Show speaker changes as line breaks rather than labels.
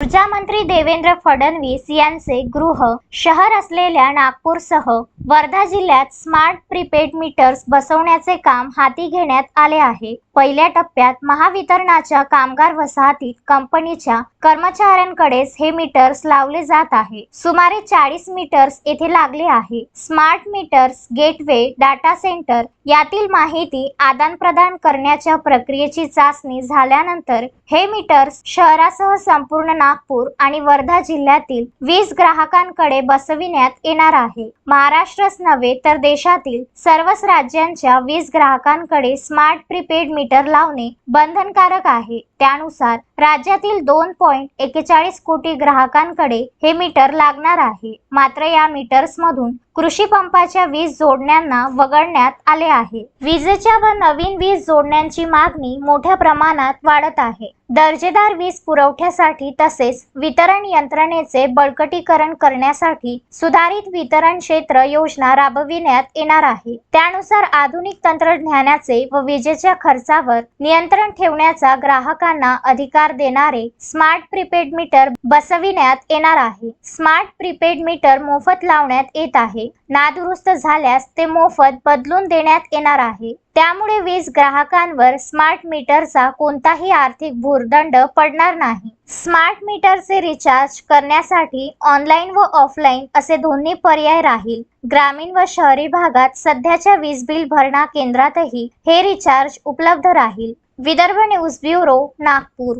ऊर्जा मंत्री देवेंद्र फडणवीस यांचे गृह शहर असलेल्या नागपूरसह वर्धा जिल्ह्यात स्मार्ट प्रीपेड मीटर्स बसवण्याचे काम हाती घेण्यात आले आहे. पहिल्या टप्प्यात महावितरणाच्या कामगार वसाहतीत कंपनीच्या कर्मचाऱ्यांकडेच हे मीटर्स लावले जात आहे. सुमारे चाळीस मीटर्स येथे लागले आहे. Smart meters gateway data centre यातील माहिती आदान प्रदान करण्याच्या प्रक्रियेची चाचणी झाल्यानंतर हे मीटर्स शहरासह संपूर्ण नागपूर आणि वर्धा जिल्ह्यातील वीज ग्राहकांकडे बसविण्यात येणार आहे. महाराष्ट्रच नव्हे तर देशातील सर्वच राज्यांच्या वीज ग्राहकांकडे स्मार्ट प्रीपेड मीटर लावणे बंधनकारक आहे. त्यानुसार राज्यातील दोन पॉईंट एकेचाळीस कोटी ग्राहकांकडे हे मीटर लागणार आहे. मात्र या मीटर्स मधून कृषी पंपाच्या वीज जोडण्यांना वगळण्यात आले आहे. विजेच्या व नवीन वीज जोडण्यांची मागणी मोठ्या प्रमाणात वाढत आहे. दर्जेदार वीज पुरवठ्यासाठी तसेच वितरण यंत्रणेचे बळकटीकरण करण्यासाठी सुधारित वितरण क्षेत्र योजना राबविण्यात येणार आहे. त्यानुसार आधुनिक तंत्रज्ञानाचे व विजेच्या खर्चावर नियंत्रण ठेवण्याचा ग्राहकांना अधिकार देणारे स्मार्ट प्रीपेड मीटर बसविण्यात येणार आहे. स्मार्ट प्रीपेड मीटर मोफत लावण्यात येत आहे. आहे नादुरुस्त झाल्यास ते मोफत बदलून देण्यात येणार आहे. त्यामुळे वीज ग्राहकांवर स्मार्ट मीटरचा कोणताही आर्थिक भूर्दंड पडणार नाही. स्मार्ट मीटरचे रिचार्ज करण्यासाठी ऑनलाईन व ऑफलाईन असे दोन्ही पर्याय राहील. ग्रामीण व शहरी भागात सध्याच्या वीज बिल भरणा केंद्रातही हे रिचार्ज उपलब्ध राहील. Vidarbha news bureau Nagpur.